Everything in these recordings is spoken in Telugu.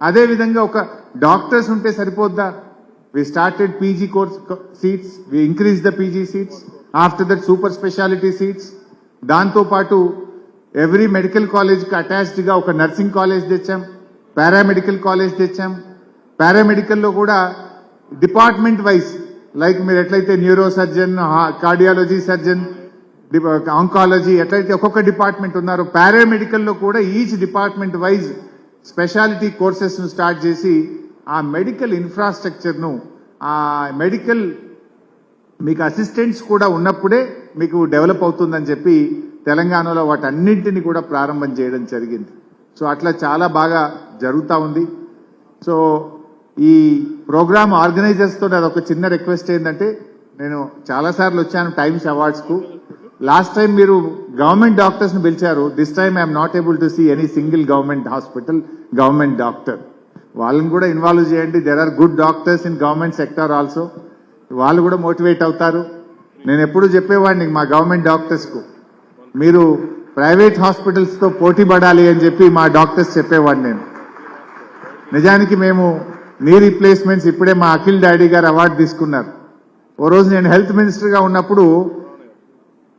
అదేవిధంగా ఒక డాక్టర్స్ ఉంటే సరిపోద్దా? We started PG course seats we increase the PG seats after that super speciality seats దాంతోపాటు ఎవ్రీ మెడికల్ కాలేజ్కి అటాచ్డ్గా ఒక నర్సింగ్ కాలేజ్ తెచ్చాం. పారామెడికల్ కాలేజ్ తెచ్చాం. పారామెడికల్లో కూడా డిపార్ట్మెంట్ వైజ్ లైక్ మీరు ఎట్లయితే neuro surgeon cardiology surgeon oncology ఎట్లయితే ఒక్కొక్క డిపార్ట్మెంట్ ఉన్నారో పారామెడికల్లో కూడా ఈచ్ డిపార్ట్మెంట్ వైజ్ స్పెషాలిటీ కోర్సెస్ను స్టార్ట్ చేసి ఆ మెడికల్ ఇన్ఫ్రాస్ట్రక్చర్ను ఆ మెడికల్ మీకు అసిస్టెంట్స్ కూడా ఉన్నప్పుడే మీకు డెవలప్ అవుతుందని చెప్పి తెలంగాణలో వాటన్నింటినీ కూడా ప్రారంభం చేయడం జరిగింది. సో అట్లా చాలా బాగా జరుగుతూ ఉంది. సో ఈ ప్రోగ్రామ్ ఆర్గనైజర్స్తో నాది ఒక చిన్న రిక్వెస్ట్ ఏంటంటే నేను చాలాసార్లు వచ్చాను టైమ్స్ అవార్డ్స్కు. లాస్ట్ టైం మీరు గవర్నమెంట్ డాక్టర్స్ని పిలిచారు this time I'm not able to see any single government hospital government doctor వాళ్ళని కూడా ఇన్వాల్వ్ చేయండి. There are good doctors in government sector also వాళ్ళు కూడా మోటివేట్ అవుతారు. నేను ఎప్పుడు చెప్పేవాడిని మా గవర్నమెంట్ డాక్టర్స్కు. మీరు ప్రైవేట్ హాస్పిటల్స్తో పోటీ పడాలి అని చెప్పి మా డాక్టర్స్ చెప్పేవాడిని నేను. నిజానికి మేము నీ రీప్లేస్మెంట్స్ ఇప్పుడే మా అఖిల్ డాడీ గారు అవార్డు తీసుకున్నారు. ఓ రోజు నేను హెల్త్ మినిస్టర్గా ఉన్నప్పుడు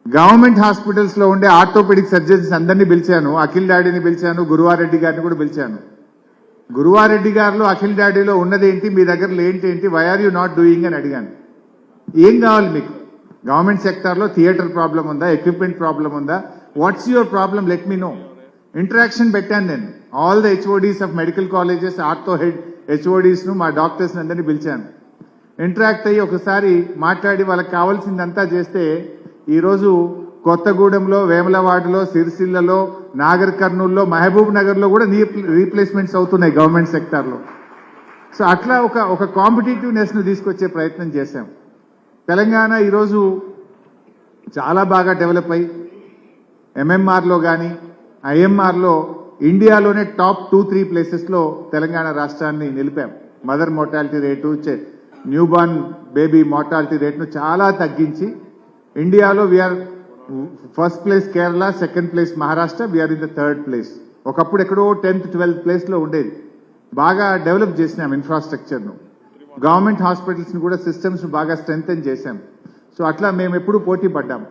గవర్నమెంట్ హాస్పిటల్స్లో ఉండే ఆర్థోపెడిక్ సర్జన్స్ అందరినీ పిలిచాను. అఖిల్ డాడీని పిలిచాను. గురువారెడ్డి గారిని కూడా పిలిచాను. గురువారెడ్డి గారిలో అఖిల్ డాడీలో ఉన్నదేంటి? మీ దగ్గరలో ఏంటి ఏంటి? Why are you not doing అని అడిగాను. ఏం కావాలి మీకు? గవర్నమెంట్ సెక్టార్లో థియేటర్ ప్రాబ్లం ఉందా? ఎక్విప్మెంట్ ప్రాబ్లం ఉందా? What's your problem let me know interaction పెట్టాను నేను. All the HODs of medical colleges ortho head హెచ్ఓడీస్ను మా డాక్టర్స్ అందరినీ పిలిచాను. ఇంటరాక్ట్ అయ్యి ఒకసారి మాట్లాడి వాళ్ళకి కావాల్సిందంతా చేస్తే ఈరోజు కొత్తగూడెంలో వేములవాడలో సిరిసిల్లలో నాగర్ కర్నూల్లో మహబూబ్ నగర్లో కూడా రీప్లేస్మెంట్స్ అవుతున్నాయి గవర్నమెంట్ సెక్టార్లో. సో అట్లా ఒక ఒక కాంపిటేటివ్నెస్ను తీసుకొచ్చే ప్రయత్నం చేశాం. తెలంగాణ ఈరోజు చాలా బాగా డెవలప్ అయ్యి ఎంఎంఆర్లో కానీ ఐఎంఆర్లో ఇండియాలోనే టాప్ టూ త్రీ ప్లేసెస్లో తెలంగాణ రాష్ట్రాన్ని నిలిపాం. Mother mortality rate newborn baby mortality రేట్ను చాలా తగ్గించి ఇండియాలో we are first place Kerala second place Maharashtra we are in the third place ఒకప్పుడు ఎక్కడో టెన్త్ ట్వెల్త్ ప్లేస్లో ఉండేది. బాగా డెవలప్ చేసినాం ఇన్ఫ్రాస్ట్రక్చర్ను గవర్నమెంట్ హాస్పిటల్స్ని కూడా సిస్టమ్స్ బాగా స్ట్రెంగ్తన్ చేశాం. సో అట్లా మేము ఎప్పుడు పోటీ పడ్డాం.